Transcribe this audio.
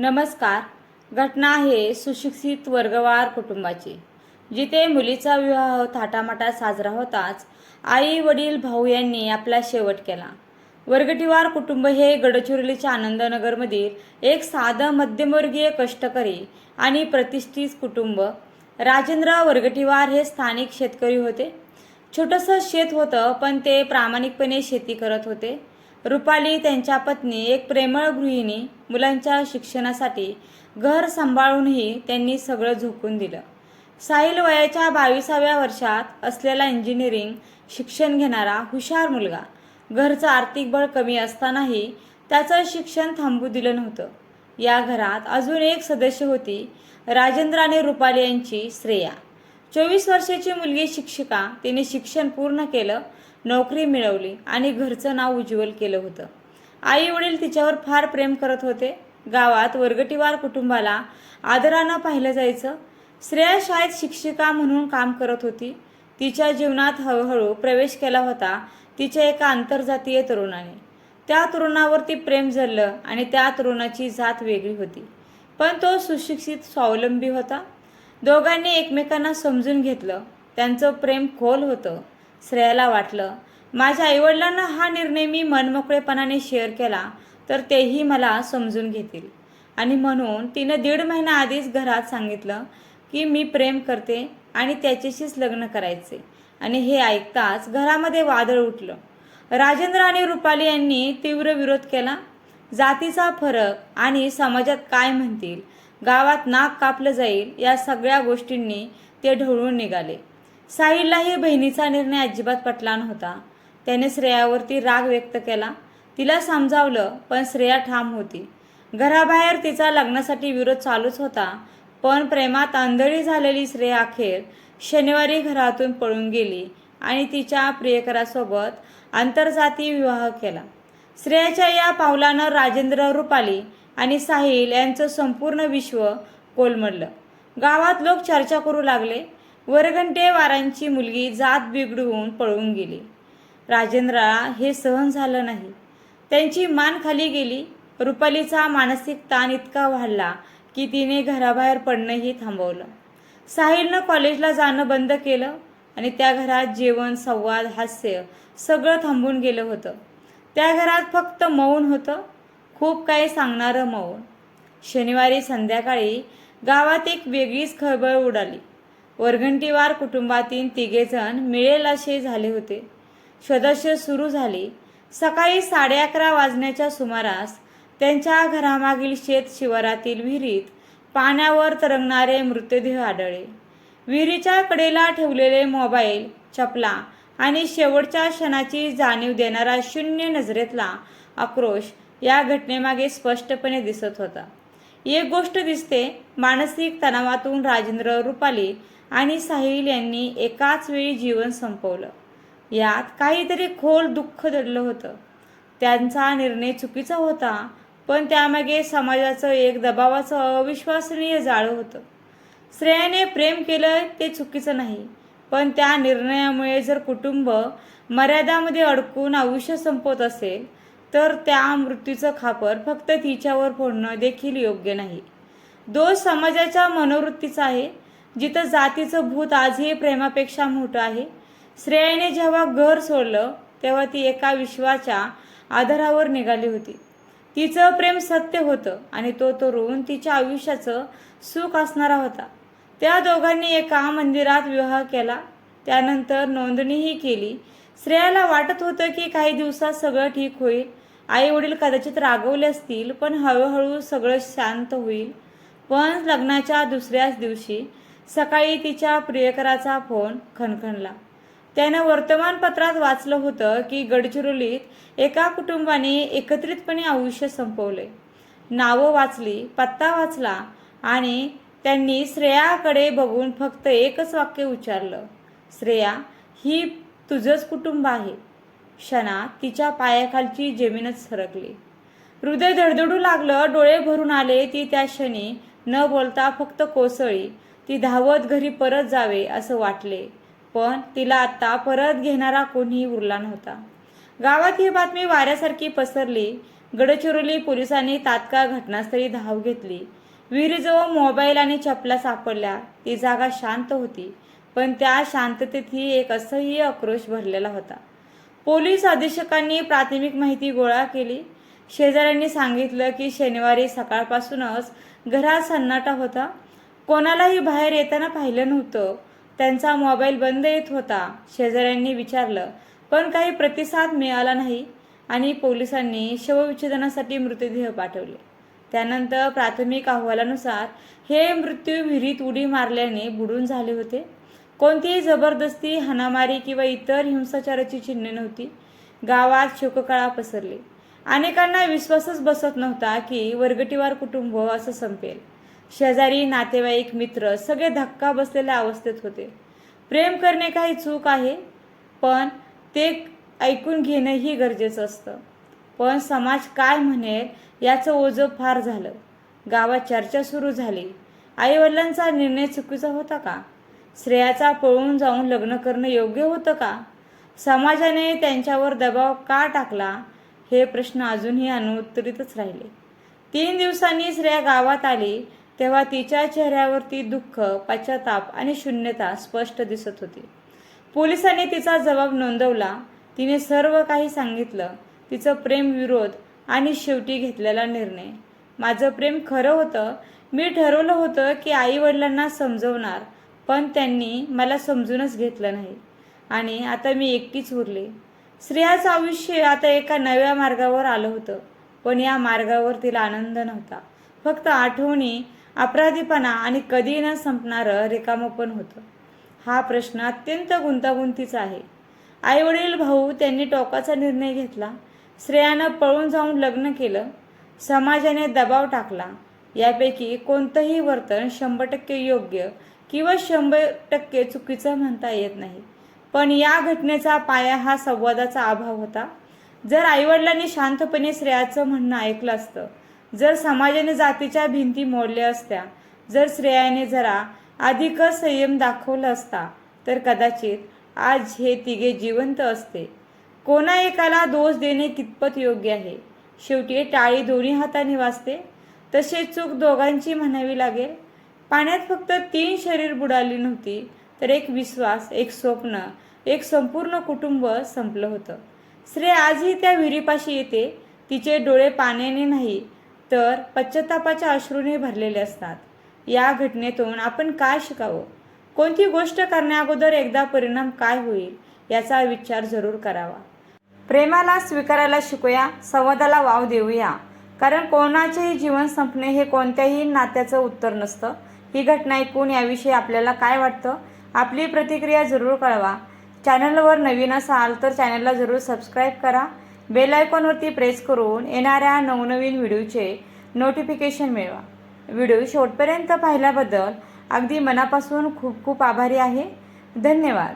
नमस्कार. घटना आहे सुशिक्षित वर्गवार कुटुंबाची. जिथे मुलीचा विवाह थाटामाटात साजरा होताच आई वडील भाऊ यांनी आपला शेवट केला. वर्गटीवार कुटुंब हे गडचिरोलीच्या आनंदनगरमधील एक साधं मध्यमवर्गीय कष्टकरी आणि प्रतिष्ठित कुटुंब. राजेंद्र वर्गटीवार हे स्थानिक शेतकरी होते. छोटंसं शेत होतं पण ते प्रामाणिकपणे शेती करत होते. रुपाली त्यांच्या पत्नी एक प्रेमळ गृहिणी मुलांच्या शिक्षणासाठी घर सांभाळूनही त्यांनी सगळं झोकून दिलं. साहिल वयाच्या बावीसाव्या वर्षात असलेला इंजिनिअरिंग शिक्षण घेणारा हुशार मुलगा. घरचं आर्थिक बळ कमी असतानाही त्याचं शिक्षण थांबू दिलं नव्हतं. या घरात अजून एक सदस्य होती राजेंद्र आणि रुपाली यांची श्रेया. चोवीस वर्षाची मुलगी शिक्षिका तिने शिक्षण पूर्ण केलं नोकरी मिळवली आणि घरचं नाव उज्ज्वल केलं होतं. आई वडील तिच्यावर फार प्रेम करत होते. गावात वर्गटीवार कुटुंबाला आदरानं पाहिलं जायचं. श्रेया शाळेत शिक्षिका म्हणून काम करत होती. तिच्या जीवनात हळूहळू प्रवेश केला होता तिच्या एका आंतरजातीय तरुणाने. त्या तरुणावरती प्रेम झरलं आणि त्या तरुणाची जात वेगळी होती. पण तो सुशिक्षित स्वावलंबी होता. दोघांनी एकमेकांना समजून घेतलं. त्यांचं प्रेम खोल होतं. श्रेयाला वाटलं. माझ्या आईवडिलांना हा निर्णय मी मनमोकळेपणाने शेअर केला तर तेही मला समजून घेतील. आणि म्हणून तिनं दीड महिना आधीच घरात सांगितलं की मी प्रेम करते आणि त्याच्याशीच लग्न करायचे. आणि हे ऐकताच घरामध्ये वादळ उठलं. राजेंद्र आणि रुपाली यांनी तीव्र विरोध केला. जातीचा फरक आणि समाजात काय म्हणतील गावात नाक कापलं जाईल या सगळ्या गोष्टींनी ते ढवळून निघाले. साहिललाही बहिणीचा निर्णय अजिबात पटला नव्हता. त्याने श्रेयावरती राग व्यक्त केला. तिला समजावलं पण श्रेया ठाम होती. घराबाहेर तिचा लग्नासाठी विरोध चालूच होता पण प्रेमात आंधळी झालेली श्रेया अखेर शनिवारी घरातून पळून गेली आणि तिच्या प्रियकरासोबत आंतरजातीय विवाह केला. श्रेयाच्या या पावलानं राजेंद्र रुपाली आणि साहिल यांचं संपूर्ण विश्व कोलमडलं. गावात लोक चर्चा करू लागले. वरघंटे वारांची मुलगी जात बिघडवून पळून गेली. राजेंद्राला हे सहन झालं नाही. त्यांची मान खाली गेली. रुपालीचा मानसिक ताण इतका वाढला की तिने घराबाहेर पडणंही थांबवलं. साहिलनं कॉलेजला जाणं बंद केलं आणि त्या घरात जेवण संवाद हास्य सगळं थांबून गेलं होतं. त्या घरात फक्त मौन होतं. खूप काही सांगणारं मौन. शनिवारी संध्याकाळी गावात एक वेगळीच खळबळ उडाली. वरघंटीवार कुटुंबातील तिघेजण मिळेल असे झाले होते. सदस्य सुरू झाले. सकाळी साडे अकरा वाजण्याच्या सुमारास त्यांच्या घरामागील शेत शिवारातील विहिरीत पाण्यावर तरंगणारे मृतदेह आढळले. विहिरीच्या कडेला ठेवलेले मोबाईल चपला आणि शेवटच्या क्षणाची जाणीव देणारा शून्य नजरेतला आक्रोश या घटनेमागे स्पष्टपणे दिसत होता. एक गोष्ट दिसते मानसिक तणावातून राजेंद्र रुपाली आणि साहिल यांनी एकाच वेळी जीवन संपवलं. यात काहीतरी खोल दुःख दडलं होतं. त्यांचा निर्णय चुकीचा होता पण त्यामागे समाजाचं एक दबावाचं अविश्वसनीय जाळं होतं. श्रेयाने प्रेम केलं ते चुकीचं नाही पण त्या निर्णयामुळे जर कुटुंब मर्यादामध्ये अडकून आयुष्य संपवत असेल तर त्या मृत्यूचं खापर फक्त तिच्यावर फोडणं देखील योग्य नाही. दोष समाजाच्या मनोवृत्तीचा आहे जिथं जातीचं भूत आजही प्रेमापेक्षा मोठं आहे. श्रेयाने जेव्हा घर सोडलं तेव्हा ती एका विश्वाच्या आधारावर निघाली होती. तिचं प्रेम सत्य होतं आणि तो तरुण तिच्या आयुष्याचं सुख असणारा होता. त्या दोघांनी एका मंदिरात विवाह केला. त्यानंतर नोंदणीही केली. श्रेयाला वाटत होतं की काही दिवसात सगळं ठीक होईल आई वडील कदाचित रागवले असतील पण हळूहळू सगळं शांत होईल. पण लग्नाच्या दुसऱ्याच दिवशी सकाळी तिच्या प्रियकराचा फोन खणखणला. त्यानं वर्तमानपत्रात वाचलं होतं की गडचिरोलीत एका कुटुंबाने एकत्रितपणे आयुष्य संपवले नावं वाचली पत्ता वाचला आणि त्यांनी श्रेयाकडे बघून फक्त एकच वाक्य उच्चारलं. श्रेया ही तुझंच कुटुंब आहे. क्षणात तिच्या पायाखालची जमीनच सरकली. हृदय धडधडू लागलं डोळे भरून आले ती त्या क्षणी न बोलता फक्त कोसळी ती धावत घरी परत जावे असं वाटले. पण तिला आत्ता परत घेणारा कोणीही उरला नव्हता. गावात ही बातमी वाऱ्यासारखी पसरली. गडचिरोली पोलिसांनी तात्काळ घटनास्थळी धाव घेतली. विहिरीजवळ मोबाईल आणि चपला सापडल्या. ती जागा शांत होती पण त्या शांततेतही एक असह्य आक्रोश भरलेला होता. पोलीस अधीक्षकांनी प्राथमिक माहिती गोळा केली. शेजाऱ्यांनी सांगितलं की शनिवारी सकाळपासूनच घरात सन्नाटा होता. कोणालाही बाहेर येताना पाहिलं नव्हतं. त्यांचा मोबाईल बंद येत होता. शेजाऱ्यांनी विचारलं पण काही प्रतिसाद मिळाला नाही? आणि पोलिसांनी शवविच्छेदनासाठी मृतदेह पाठवले. त्यानंतर प्राथमिक अहवालानुसार हे मृत्यू विहिरीत उडी मारल्याने बुडून झाले होते. कोणतीही जबरदस्ती हाणामारी किंवा इतर हिंसाचाराची चिन्हे नव्हती. गावात शोककळा पसरली. अनेकांना विश्वासच बसत नव्हता की वर्गटीवार कुटुंब असं संपेल. शेजारी नातेवाईक मित्र सगळे धक्का बसलेल्या अवस्थेत होते. प्रेम करणे काही चूक आहे पण ते ऐकून घेणंही गरजेचं असतं. पण समाज काय म्हणेल याचं ओझं फार झालं. गावात चर्चा सुरू झाली. आईवडिलांचा निर्णय चुकीचा होता का? श्रेयाचा पळून जाऊन लग्न करणं योग्य होतं का? समाजाने त्यांच्यावर दबाव का टाकला? हे प्रश्न अजूनही अनुत्तरितच राहिले. तीन दिवसांनी श्रेया गावात आली तेव्हा तिच्या चेहऱ्यावरती दुःख पश्चाताप आणि शून्यता स्पष्ट दिसत होती. पोलिसांनी तिचा जबाब नोंदवला. तिने सर्व काही सांगितलं. तिचं प्रेम विरोध आणि शेवटी घेतलेला निर्णय. माझं प्रेम खरं होतं. मी ठरवलं होतं की आई वडिलांना समजवणार. पण त्यांनी मला समजूनच घेतलं नाही. आणि आता मी एकटीच उरले. स्त्रियाचं आयुष्य आता एका नव्या मार्गावर आलं होतं पण या मार्गावर तिला आनंद नव्हता. फक्त आठवणी अपराधीपणा आणि कधी न संपणारं रिकामपण होतं. हा प्रश्न अत्यंत गुंतागुंतीचा आहे. आईवडील भाऊ त्यांनी टोकाचा निर्णय घेतला. श्रेयानं पळून जाऊन लग्न केलं. समाजाने दबाव टाकला. यापैकी कोणतंही वर्तन शंभर टक्के योग्य किंवा शंभर टक्के चुकीचं म्हणता येत नाही. पण या घटनेचा पाया हा संवादाचा अभाव होता. जर आईवडिलांनी शांतपणे श्रेयाचं म्हणणं ऐकलं असतं जर समाजाने जातीच्या भिंती मोडल्या असत्या जर श्रेयाने जरा अधिकच संयम दाखवला असता तर कदाचित आज हे तिघे जिवंत असते. कोणा एकाला दोष देणे कितपत योग्य आहे? शेवटी टाळी दोन्ही हाताने वाजते. तसे चूक दोघांची म्हणावी लागेल. पाण्यात फक्त तीन शरीर बुडाली नव्हती तर एक विश्वास एक स्वप्न एक संपूर्ण कुटुंब संपलं होतं. श्रेय आजही त्या विहिरीपाशी येते तिचे डोळे पाण्याने नाही तर पश्चातापाच्या अश्रूने भरलेले असतात. या घटनेतून आपण काय शिकावं? कोणती गोष्ट करण्याअगोदर एकदा परिणाम काय होईल याचा विचार जरूर करावा. प्रेमाला स्वीकारायला शिकूया संवादाला वाव देऊया. कारण कोणाचेही जीवन संपणे हे कोणत्याही नात्याचं उत्तर नसतं. ही घटना ऐकून याविषयी आपल्याला काय वाटतं? आपली प्रतिक्रिया जरूर कळवा. चॅनलवर नवीन असाल तर चॅनलला जरूर सबस्क्राईब करा. बेल आयकॉनवरती प्रेस करून येणाऱ्या नवनवीन व्हिडिओचे नोटिफिकेशन मिळवा. व्हिडिओ शेवटपर्यंत पाहिल्याबद्दल अगदी मनापासून खूप खूप आभारी आहे. धन्यवाद.